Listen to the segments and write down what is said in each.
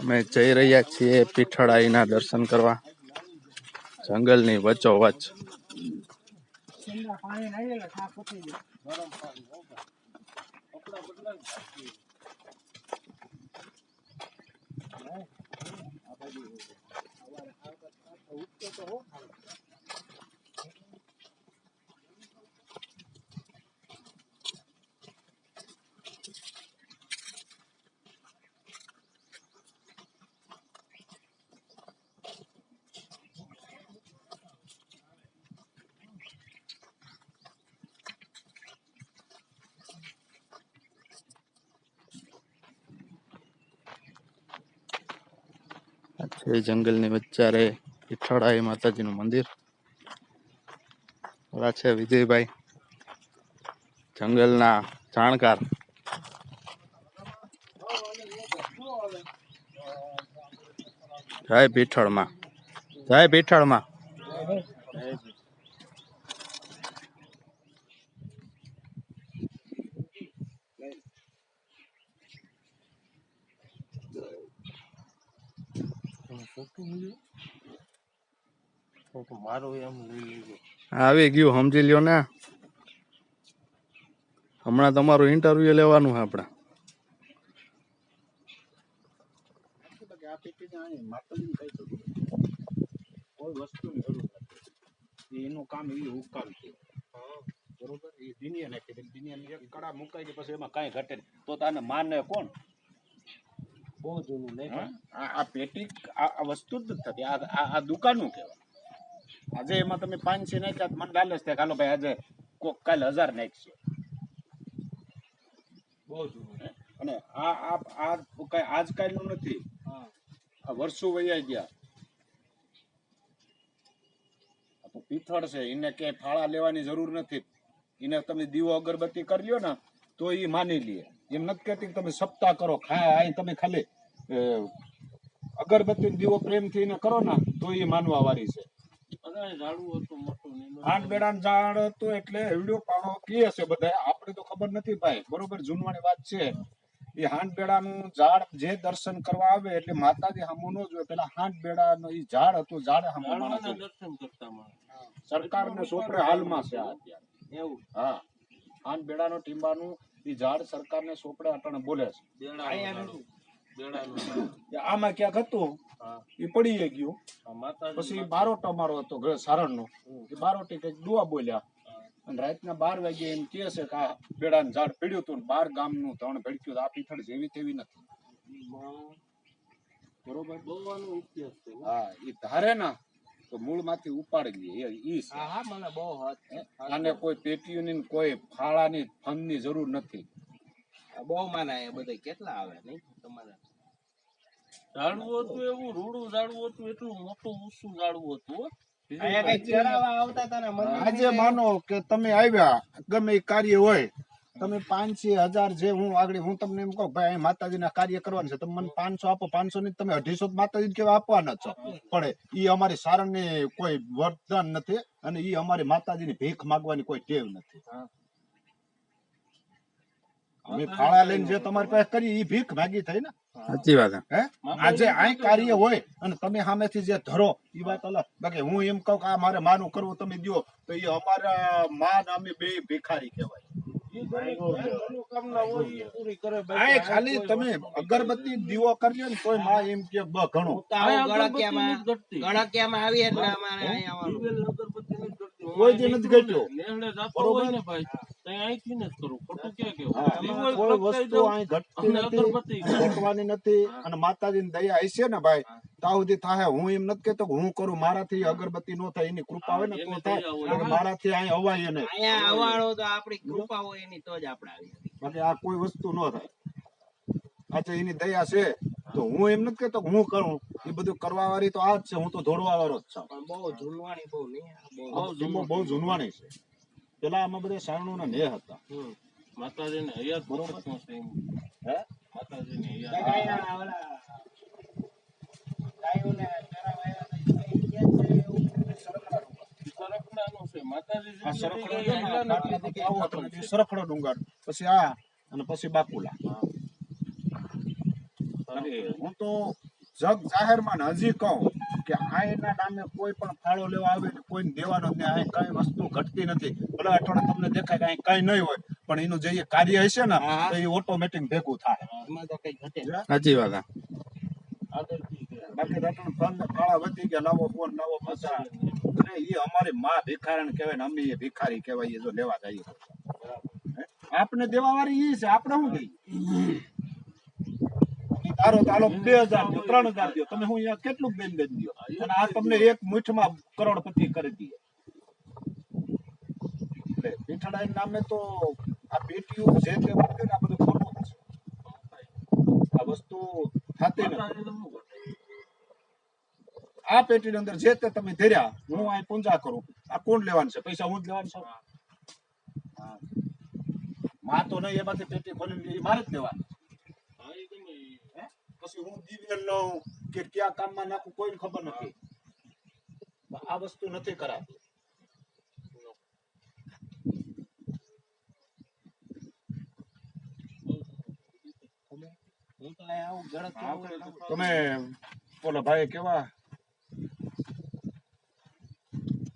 અમે જઈ રહ્યા છીએ પીઠળાઈના દર્શન કરવા. જંગલની વચ્ચોવચ્ચ. આ છે, જંગલની વચ્ચે રે માતાજી માતાજીનું મંદિર. ઓલા છે વિજયભાઈ, જંગલના જાણકાર. જય પીઠળમાં જય પીઠળમાં મારું એમ આવી ગયું સમજી લ્યો ને. હમણાં તમારું ઇન્ટરવ્યુ લેવાનું છે આપણે કોઈ વસ્તુની જરૂર નથી. એનું કામ એ હુકામ છે બરોબર? એ દિનિયા નાખી દે દિનિયાની એક કડા મુકાઈ પછી એમાં કાંઈ ઘટે નહીં. તો તાને માને કોણ? બહુ જૂનું નહીં આ પેટી આ વસ્તુ જ નથી થતી. આ આ દુકાનનું કહેવાય. આજે એમાં તમે પાંચસો નાખ્યા મને લાલચ થાય કે હાલો ભાઈ આજે કોક કાલ હજાર નાખશે બહુ જૂનું. અને આ આ આ કઈ આજકાલનું નથી. આ વર્ષો વૈયા ગયા. તો પિથળ છે. એને ક્યાંય ફાળા લેવાની જરૂર નથી. એને તમે દીવો અગરબત્તી કરી લ્યો ને તો એ માની લે. એમ નથી કહેતી કે તમે સપ્તાહ કરો ખાય અહીં તમે ખાલી અગરબત્તી દીવો પ્રેમથી એને કરો ને તો એ માનવા વાળી છે આઠ બેડા ઝાડ હતું એટલે છે બધા આપણે તો ખબર નથી ભાઈ. બરોબર જૂનવાણી વાત છે. એ હાંડ બેડાનું ઝાડ જે દર્શન કરવા આવે એટલે માતાજી હામો નો જોયે પેલા હાંડ બેડાનું ઈ ઝાડ હતું ઝાડ હામુ માણસ. જોવે. સરકારને છોકરે હાલમાં છે આ અત્યારે. હા. હાંડ બેડાનું ટીંબાનું ઈ ઝાડ સરકારને સોપડે અટાણે બોલે છે. આમાં ક્યાંક હતું એ પડી ગયું. પછી બારોટ અમારો હતો સારણ નો એ બારોટી કંઈક દુઆ બોલ્યા. અને રાતના બાર વાગે એમ કે છે કે આ બેડાનું ઝાડ પીડ્યું હતું ને બાર ગામનું ત્રણ ભડક્યું આ પીઠળ જેવી તેવી નથી. બરોબર હા એ ધારે ના તો મૂળમાંથી ઉપાડી લઈએ એ ઈ છે. આને કોઈ પેટીઓની ને કોઈ ફાળાની ફંડની જરૂર નથી. બહુ માના એ બધા કેટલા આવે નહીં? તમારે ઝાડવું હતું એવું રૂડું ઝાડવું હતું એટલું મોટું ઊંચું ઝાડવું હતું. આજે માનો કે તમે આવ્યા ગમે કાર્ય હોય તમે પાંચસો હજાર જે હું આગળ હું તમને એમ કહું ભાઈ માતાજીના કાર્ય કરવાનું છે તમે મને પાંચસો આપો પાંચસો ની તમે અઢીસો માતાજી કેવા આપવાના છો? પણ એ અમારી સારણની કોઈ વરદાન નથી અને એ અમારી માતાજીની ભીખ માગવાની કોઈ ટેવ નથી. અમે ફાળા લઈને જે તમારી પાસે કરી એ ભીખ માગી થઈ ને? સાચી વાત હે. આજે આ કાર્ય હોય અને તમે સામેથી જે ધરો એ વાત અલગ. બાકી હું એમ કહું કે આ મારે માનું કરવું તમે દો તો એ અમારા માન અમે બે ભિખારી કહેવાય. મનોકામના હોય એ પૂરી કરે આ ખાલી તમે અગરબત્તી દીવો કર્યો ને તોયમાં એમ કે બ ઘણું. હું તો આવું ગળકિયામાં ગળકિયામાં આવી એટલે અમારે અહીંયા આવવાનું. કોઈ દી નથી ઘટ્યો. બરોબર. ને ભાઈ ત્યાં અહીંથી ને જ કરું. ખોટું ક્યાં કેવું હા, દીવો કોઈ પ્રગટાઈ વસ્તુ દઉં. અહીં ઘટતી અને માતાજી ની નથી. દયા હશે ને ભાઈ? ત્યાં સુધી થાય હું એમ નથી કેતો હું કરું મારાથી અગરબત્તી નો થાય એની કૃપા હોય ને તો થાય. મારાથી અહીં અવાય ને અહીંયા આવવાનું તો આપણી કૃપા હોય એની તો જ આપણે આવી બાકી આ કોઈ વસ્તુ નો થાય. અચ્છા એની દયા છે તો હું એમ નથી કેતો હું કરું. એ બધું કરવા વાળી તો આ જ છે હું તો દોડવા વાળો જ છું. બહુ જૂનવાણી બહુ નહીં બહુ જૂનવાણી છે. પેલા આમાં બધા શરણો ને નેહ હતા. માતાજી માતાજીને હયાત બરોબર. હે? માતાજીને હયાત. ત્યાં ગાયના ઓલા ગાયોને ચરાવવા આવ્યા હતા, એ ક્યાં છે? સરકડાનું છે માતાજી આ જેટલી સરખડો ડુંગર. પછી આ અને પછી બાકુલા. હું તો જગ જાહેરમાં ને હજી કહું કે આ એના નામે કોઈ પણ ફાળો લેવા આવે ને કોઈને દેવાનો ને આ કઈ વસ્તુ ઘટતી નથી. ભલે અઠવાડિયે તમને દેખાય કે અહીં કઈ નહીં હોય. પણ એનું જે કાર્ય હશે ને તો એ ઓટોમેટિક ભેગું થાય. એમાં તો કઈ સાચી વાત બાકી ફંડ કાળા વધી ગયા. લાવો ફોન લાવો પૈસા અને એ અમારી માં ભિખારણ કહેવાય ને અમે એ ભિખારી કહેવાય જો લેવા જઈએ હે? આપને દેવા વાળી ઈ છે આપણે શું કહીએ? તારો તાલો બે હજાર દો ત્રણ હજાર દો તમે હું અહીંયા કેટલું બેન બેન દો અને આ તમને એક મુઠ્ઠમાં કરોડપતિ કરી દઈએ. એટલે પીઠાડા નામે તો આ પેટીઓ જે તે ને આ બધું ખોટું જ છે આ વસ્તુ થતી નથી આ પેટીની અંદર જે તે તમે ધર્યા હું અહીં પૂંજા કરું. આ કોણ લેવાનું છે? પૈસા હું જ લેવાનું છું? માં તો નહીં એમાંથી પેટી ખોલી એ મારે જ લેવાની. પછી હું દિવ્ય લઉં કે ક્યાં કામમાં નાખું કોઈને ખબર નથી. આ વસ્તુ નથી કરાતી. તમે બોલો. ભાઈ કેવા?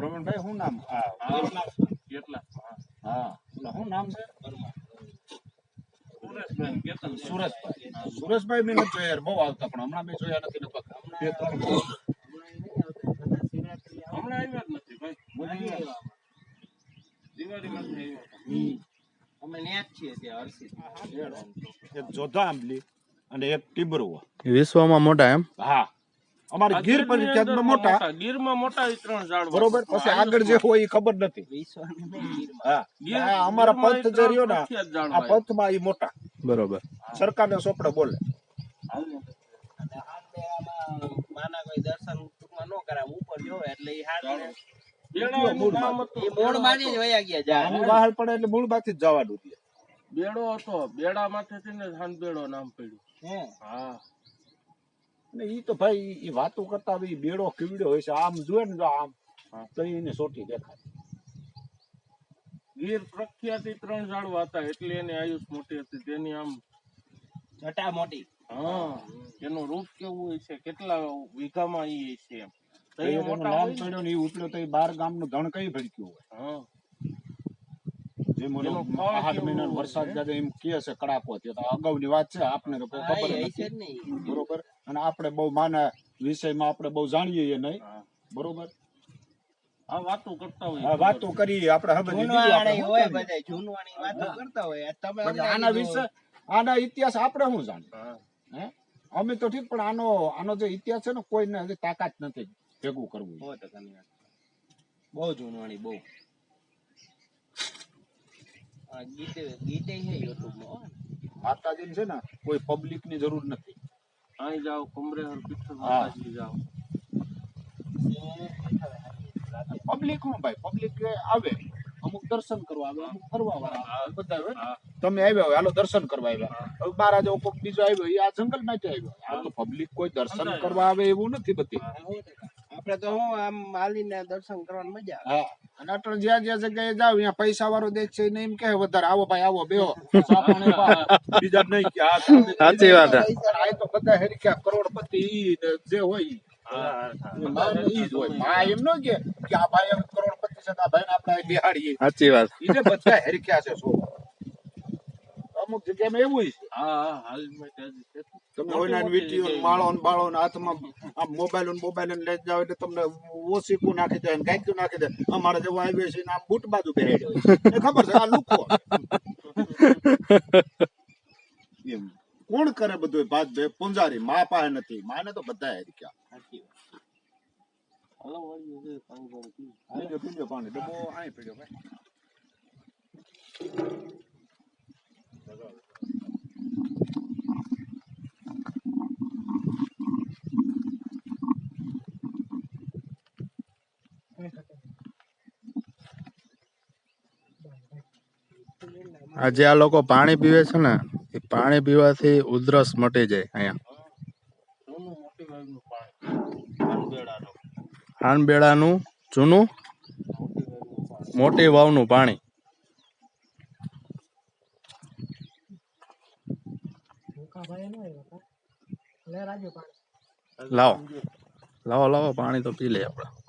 પ્રવીણભાઈ શું નામ? હા. કેટલા હા શું નામ છે? સુરેશભાઈ કેતન સુરેશભાઈ મેં નથી જોયા બહુ આવતા પણ હમણાં મેં જોયા નથી લગભગ. હમણાં આવ્યા જ નથી ભાઈ. દિવાળીમાં એક જોધા આંબલી અને એક ટીબરવો વિશ્વમાં મોટા એમ? હા. અમારે ગીર પંચાયતમાં મોટા ગીરમાં મોટા ત્રણ ઝાડ બરોબર પછી આગળ જે હોય. એ ખબર નથી. વિશ્વની નહીં ગીરમાં. હા અમારા પંથ જે રહ્યો ને આ. પંથમાં એ મોટા. બરોબર. સરકારને સોપડે બોલે. અને હાથે આમાં માના કોઈ દર્શન ટૂંકમાં ન કરાવે ઉપર જોવે એટલે જ વયા ગયા પડે જ જવાનું બેડો હતો. બેડા માંથી ને હાન બેડો નામ પડ્યું. હા. અને એ તો ભાઈ એ વાતો કરતા એ બેડો કેવડો હોય છે. આમ જોયે ને જો આમ તો એને સોટી દેખાય. ગીર પ્રખ્યાત ત્રણ ઝાડવા હતા એટલે એની આયુષ મોટી હતી. તેની આમ જટા મોટી. હા એનું રૂપ કેવું હોય છે? કેટલા વીઘામાં ઈ છે એ મોટા નામ હોય પડ્યો ને ઈ ઉપડ્યો તો ઈ બાર ગામનું ધણ કઈ ભડક્યું હોય? હા. જેમ ઓલો મહિનાનો વરસાદ છે? એમ કહે છે કડાકો થયો તો અગાઉની વાત છે આપને તો ખબર એ નથી. છે બરોબર? અને આપણે બહુ માના વિષયમાં આપણે બહુ જાણીએ નહીં. બરોબર? આ વાતો કરતા હોય. વાતો આપણે હવે જૂનવાણી શું હોય કરીએ? જૂનવાણી વાતો કરતા હોય. તમે આના વિશે આના ઇતિહાસ આપણે શું જાણીએ? હે. અમે તો ઠીક પણ આનો આનો જે ઇતિહાસ છે ને કોઈને હજી તાકાત નથી ભેગું કરવું. બહુ જૂનવાણી બહુ. આ ગીતે ગીતે છે યુટ્યુબમાં માતાજી છે ને કોઈ પબ્લિકની જરૂર નથી. અહીં જાઓ કમરેહર પીઠર હા. માતાજી જાઓ. પબ્લિક હું ભાઈ પબ્લિક આવે. અમુક દર્શન કરવા આવે અમુક ફરવા વાળા બધા આવે તમે આવ્યા હોય હાલો દર્શન કરવા આવ્યા. હવે મારા જેવો કોક બીજો આવ્યો એ આ જંગલમાંથી આવ્યો આ તો પબ્લિક કોઈ દર્શન કરવા આવે એવું નથી બધી. આપણે તો હું આમ માલીને દર્શન કરવાની મજા આવે. હા અને અટલ જ્યાં જ્યાં જગ્યાએ જાવ ત્યાં પૈસા વાળો દેખ છે એમ કે વધારે આવો ભાઈ આવો બેહો. બીજા નહીં કે સાચી વાત આ તો બધા હેરિકા કરોડપતિ જે હોય ઈ. માં ઈ જ હોયમાં એમ ન કે કે આ ભાઈ હવે કરોડપતિ છે તો આ ભાઈને આપણે અહીં બિહાડીએ સાચી વાત અમુક જગ્યામાં એવું હા હા હાલ. તમે હોય વીટીઓ ને માળો ને બાળો ને હાથમાં આ મોબાઈલ ને મોબાઈલ ને લઈ જાવ એટલે તમને ઓસીકું નાખી દે ગાયકું નાખી દે. અમારે જેવો આવ્યો છે આમ બૂટ બાજુ એ ખબર છે? આ લુકો કોણ કરે બધું ભાત બે પુંજારી. મા પાસે નથી. માને તો બધા વળી હવે પાણી ડબ્બો અહીં પીજો ભાઈ. આજે આ લોકો પાણી પીવે છે ને, એ પાણી પીવાથી ઉધરસ મટી જાય અહીંયા. હાનબેડાનું જૂનું મોટી વાવનું પાણી. મોટી વાવનું પાણી લાવો. લાવો લાવો, પાણી તો પી લે આપણે.